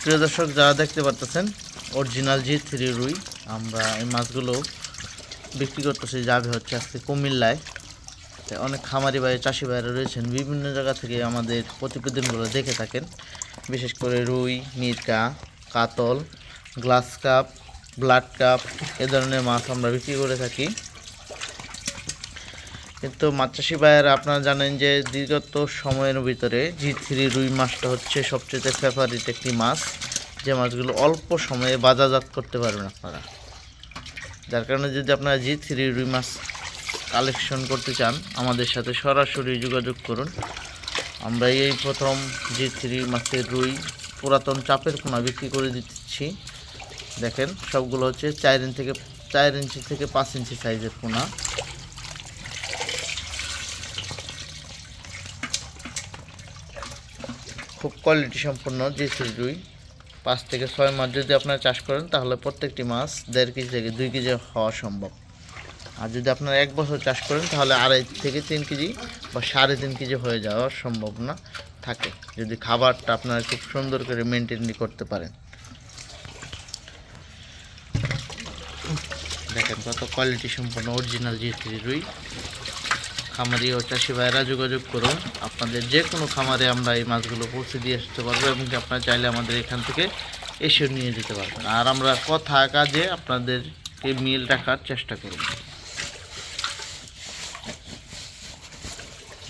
প্রিয় দর্শক, যারা দেখতে পারতেছেন অরিজিনাল জি থ্রি রুই, আমরা এই মাছগুলো বিক্রি করতেছি, যাবে হচ্ছে আজকে কুমিল্লায়। অনেক খামারি ভাই, চাষি ভাইরা রয়েছেন, বিভিন্ন জায়গা থেকে আমাদের প্রতিবেদনগুলো দেখে থাকেন। বিশেষ করে রুই, মিরকা, কাতল, গ্লাস কাপ, ব্লাড কাপ, এ ধরনের মাছ আমরা বিক্রি করে থাকি। কিন্তু মাছ ভাইয়েরা আপনারা জানেন যে বিগত সময়ের ভিতরে জি থ্রি রুই মাছটা হচ্ছে সবচেয়ে ফেভারিট একটি মাছ। যে মাছগুলো অল্প সময়ে বাজারজাত করতে পারবেন আপনারা। যার কারণে যদি আপনারা জি থ্রি রুই মাছ কালেকশন করতে চান, আমাদের সাথে সরাসরি যোগাযোগ করুন। আমরা এই প্রথম জি থ্রি মাছের রুই পুরাতন চাপের পোনা বিক্রি করে দিচ্ছি। দেখেন, সবগুলো হচ্ছে চার ইঞ্চি থেকে চার ইঞ্চি থেকে পাঁচ ইঞ্চি সাইজের পোনা খুব কোয়ালিটি সম্পন্ন থ্রি রুই। পাঁচ থেকে ছয় মাস যদি আপনারা চাষ করেন, তাহলে প্রত্যেকটি মাছ দেড় কেজি থেকে দুই কেজি হওয়া সম্ভব। আর যদি আপনারা এক বছর চাষ করেন, তাহলে আড়াই থেকে তিন কেজি বা সাড়ে তিন কেজি হয়ে যাওয়ার সম্ভাবনা থাকে। যদি খাবারটা আপনারা খুব সুন্দর করে মেনটেন করতে পারেন। দেখেন কত কোয়ালিটি সম্পন্ন অরিজিনাল জি থ্রি রুই। খামারি ও চাষি ভাইরা যোগাযোগ করুন। আপনাদের যে কোনো খামারে আমরা এই মাছগুলো পৌঁছে দিয়ে আসতে পারব এবং আপনারা চাইলে আমাদের এখান থেকে এসে নিয়ে যেতে পারবেন। আর আমরা কথা কাজে আপনাদেরকে মিল রাখার চেষ্টা করব।